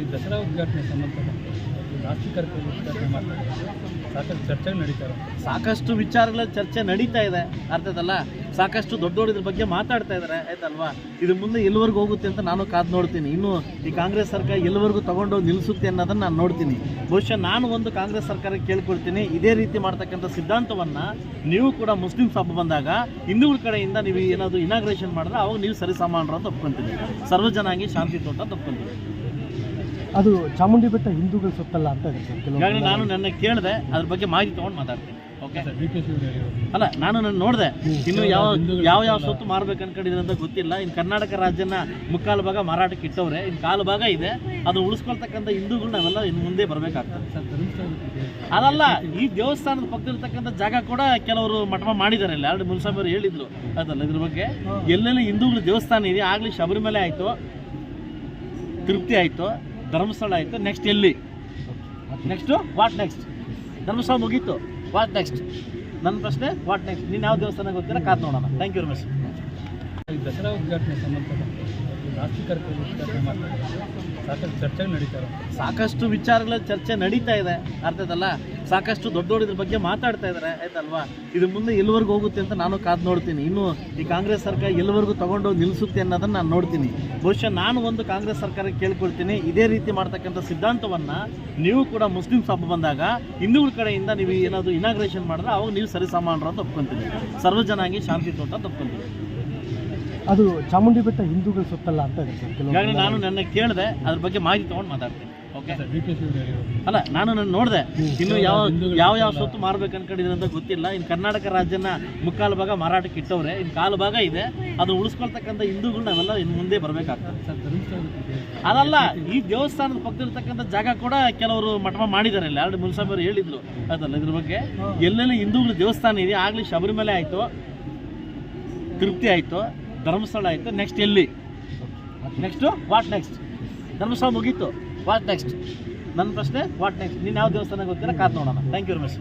ಈ ದಸರಾ ಉದ್ಘಾಟನೆ ಸಂಬಂಧಪಟ್ಟಂತೆ ಉದ್ಘಾಟನೆ ಮಾಡ್ತಾರೆ. ಸಾಕಷ್ಟು ಚರ್ಚೆಗಳು ನಡೀತಾ ಸಾಕಷ್ಟು ವಿಚಾರಗಳ ಚರ್ಚೆ ನಡೀತಾ ಇದೆ. ಅರ್ಥದಲ್ಲ ಸಾಕಷ್ಟು ದೊಡ್ಡ ಇದ್ರ ಬಗ್ಗೆ ಮಾತಾಡ್ತಾ ಇದ್ದಾರೆ ಆಯ್ತಲ್ವಾ? ಇದು ಮುಂದೆ ಎಲ್ಲಿವರೆಗೂ ಹೋಗುತ್ತೆ ಅಂತ ನಾನು ಕಾದು ನೋಡ್ತೀನಿ. ಇನ್ನು ಈ ಕಾಂಗ್ರೆಸ್ ಸರ್ಕಾರ ಎಲ್ಲಿವರೆಗೂ ತಗೊಂಡೋಗಿ ನಿಲ್ಲಿಸುತ್ತೆ ಅನ್ನೋದನ್ನ ನಾನು ನೋಡ್ತೀನಿ. ಬಹುಶಃ ನಾನು ಒಂದು ಕಾಂಗ್ರೆಸ್ ಸರ್ಕಾರಕ್ಕೆ ಕೇಳ್ಕೊಳ್ತೀನಿ. ಇದೇ ರೀತಿ ಮಾಡ್ತಕ್ಕಂಥ ಸಿದ್ಧಾಂತವನ್ನ ನೀವು ಕೂಡ ಮುಸ್ಲಿಮ್ಸ್ ಹಬ್ಬ ಬಂದಾಗ ಹಿಂದೂಗಳ ಕಡೆಯಿಂದ ನೀವು ಏನಾದರೂ ಇನಾಗ್ರೇಷನ್ ಮಾಡಿದ್ರೆ ಅವಾಗ ನೀವು ಸರಿಸಮಾನರು ಅಂತ ಒಪ್ಕೊಂತೀನಿ. ಸರ್ವಜನಾಂಗಿ ಶಾಂತಿ ತೋಟ ಅಂತ ಅದು ಚಾಮುಂಡಿ ಬೆಟ್ಟ ಹಿಂದೂಗಳ ಸುತ್ತಲ್ಲ ಅಂತ ಇದೆ ಸರ್. ನಾನು ನನ್ನ ಕೇಳಿದೆ ಅದ್ರ ಬಗ್ಗೆ ಮಾಹಿತಿ ತಗೊಂಡು ಮಾತಾಡ್ತೀನಿ. ಓಕೆ ಅಲ್ಲ ನಾನು ನನ್ನ ನೋಡಿದೆ. ಇನ್ನು ಯಾವ ಯಾವ ಯಾವ ಸೊತ್ತು ಮಾರ್ಬೇಕು ಅನ್ಕೊಂಡಿದ್ರೆ ಅಂತ ಗೊತ್ತಿಲ್ಲ. ಇನ್ನು ಕರ್ನಾಟಕ ರಾಜ್ಯನ ಮುಕ್ಕಾಲು ಭಾಗ ಮಾರಾಟಕ್ಕೆ ಇಟ್ಟವ್ರೆ. ಇನ್ನು ಕಾಲು ಭಾಗ ಇದೆ. ಅದು ಉಳಿಸ್ಕೊಳ್ತಕ್ಕಂಥ ಹಿಂದೂಗಳು ನಾವೆಲ್ಲ ಇನ್ನು ಮುಂದೆ ಬರಬೇಕಾಗ್ತದೆ. ಅದಲ್ಲ ಈ ದೇವಸ್ಥಾನದ ಪಕ್ಕದಲ್ಲಿರ್ತಕ್ಕಂಥ ಜಾಗ ಕೂಡ ಕೆಲವರು ಮಠಮ ಮಾಡಿದ್ದಾರೆ ಇಲ್ಲಿ ಆಲ್ರೆಡಿ ಮುನ್ಸ್ವಾಮಿ ಹೇಳಿದ್ರು ಅದಲ್ಲ ಇದ್ರ ಬಗ್ಗೆ. ಎಲ್ಲೆಲ್ಲಿ ಹಿಂದೂಗಳ ದೇವಸ್ಥಾನ ಇದೆ ಆಗಲಿ ಶಬರಿಮಲೆ ಆಯಿತು ತೃಪ್ತಿ ಆಯಿತು ಧರ್ಮಸ್ಥಳ ಆಯಿತು ನೆಕ್ಸ್ಟ್ ಎಲ್ಲಿ? ನೆಕ್ಸ್ಟು ವಾಟ್ ನೆಕ್ಸ್ಟ್ ಧರ್ಮಸ್ಥಳ ಮುಗೀತು ವಾಟ್ ನೆಕ್ಸ್ಟ್ ನನ್ನ ಪ್ರಶ್ನೆ ವಾಟ್ ನೆಕ್ಸ್ಟ್ ನೀನು ಯಾವ ದೇವಸ್ಥಾನ ಗೊತ್ತಿಲ್ಲ ಕಾದ್ ನೋಡೋಣ. Thank you very much Dasara ಉದ್ಘಾಟನೆ ಸಂಬಂಧಪಟ್ಟ ಸಾಕಷ್ಟು ಚರ್ಚೆಗಳು ನಡೀತಾ ಸಾಕಷ್ಟು ವಿಚಾರಗಳ ಚರ್ಚೆ ನಡೀತಾ ಇದೆ ಅರ್ಥದಲ್ಲ ಸಾಕಷ್ಟು ದೊಡ್ಡ ಇದ್ರ ಬಗ್ಗೆ ಮಾತಾಡ್ತಾ ಇದ್ದಾರೆ ಆಯ್ತಲ್ವಾ? ಇದು ಮುಂದೆ ಎಲ್ಲಿವರೆಗೂ ಹೋಗುತ್ತೆ ಅಂತ ನಾನು ಕಾದು ನೋಡ್ತೀನಿ. ಇನ್ನು ಈ ಕಾಂಗ್ರೆಸ್ ಸರ್ಕಾರ ಎಲ್ಲಿವರೆಗೂ ತಗೊಂಡು ನಿಲ್ಲಿಸುತ್ತೆ ಅನ್ನೋದನ್ನ ನಾನು ನೋಡ್ತೀನಿ. ಬಹುಶಃ ನಾನು ಒಂದು ಕಾಂಗ್ರೆಸ್ ಸರ್ಕಾರಕ್ಕೆ ಕೇಳ್ಕೊಳ್ತೀನಿ. ಇದೇ ರೀತಿ ಮಾಡ್ತಕ್ಕಂಥ ಸಿದ್ಧಾಂತವನ್ನ ನೀವು ಕೂಡ ಮುಸ್ಲಿಮ್ಸ್ ಹಬ್ಬ ಬಂದಾಗ ಹಿಂದೂಗಳ ಕಡೆಯಿಂದ ನೀವು ಏನಾದರೂ ಇನಾಗ್ರೇಷನ್ ಮಾಡಿದ್ರೆ ಅವಾಗ ನೀವು ಸರಿಸಮಾನರು ಅಂತ ಒಪ್ಕೊಂತೀನಿ. ಸರ್ವಜನಾಂಗಿ ಶಾಂತಿ ತೋಟ ಅಂತ ಒಪ್ಕೊಂತೀನಿ. ಅದು ಚಾಮುಂಡಿ ಬೆಟ್ಟ ಹಿಂದೂಗಳ ಸುತ್ತಲ್ಲ ಅಂತ ಇದೆ ಸರ್. ನಾನು ನನ್ನ ಕೇಳಿದೆ ಅದ್ರ ಬಗ್ಗೆ ಮಾಹಿತಿ ತೊಗೊಂಡು ಮಾತಾಡ್ತೀನಿ. ಓಕೆ ಅಲ್ಲ ನಾನು ನಾನು ನೋಡಿದೆ. ಇನ್ನು ಯಾವ ಯಾವ ಯಾವ ಸೊತ್ತು ಮಾರ್ಬೇಕು ಅನ್ಕೊಂಡಿದ್ರೆ ಅಂತ ಗೊತ್ತಿಲ್ಲ. ಇನ್ನು ಕರ್ನಾಟಕ ರಾಜ್ಯನ ಮುಕ್ಕಾಲು ಭಾಗ ಮಾರಾಟಕ್ಕೆ ಇಟ್ಟವ್ರೆ. ಇನ್ನು ಕಾಲು ಭಾಗ ಇದೆ. ಅದು ಉಳಿಸ್ಕೊಳ್ತಕ್ಕಂಥ ಹಿಂದೂಗಳು ನಾವೆಲ್ಲ ಇನ್ನು ಮುಂದೆ ಬರಬೇಕಾಗ್ತದೆ. ಅದಲ್ಲ ಈ ದೇವಸ್ಥಾನದ ಪಕ್ಕದಲ್ಲಿರ್ತಕ್ಕಂಥ ಜಾಗ ಕೂಡ ಕೆಲವರು ಮಠಮ ಮಾಡಿದ್ದಾರೆ ಇಲ್ಲಿ ಎರಡು ಮುನ್ಸಾಮಿಯವರು ಹೇಳಿದ್ರು. ಅದಲ್ಲ ಇದ್ರ ಬಗ್ಗೆ. ಎಲ್ಲೆಲ್ಲಿ ಹಿಂದೂಗಳು ದೇವಸ್ಥಾನ ಇದೆ ಆಗಲಿ ಶಬರಿಮಲೆ ಆಯಿತು ತೃಪ್ತಿ ಆಯಿತು ಧರ್ಮಸ್ಥಳ ಆಯಿತು ನೆಕ್ಸ್ಟ್ ಎಲ್ಲಿ? ನೆಕ್ಸ್ಟು ವಾಟ್ ನೆಕ್ಸ್ಟ್ ಧರ್ಮಸ್ಥಳ ಮುಗೀತು. ವಾಟ್ ನೆಕ್ಸ್ಟ್ ನನ್ನ ಪ್ರಶ್ನೆ ವಾಟ್ ನೆಕ್ಸ್ಟ್ ನೀನು ಯಾವ ದೇವಸ್ಥಾನ ಗೊತ್ತಿಲ್ಲ ಕಾದು ನೋಡೋಣ. Thank you very much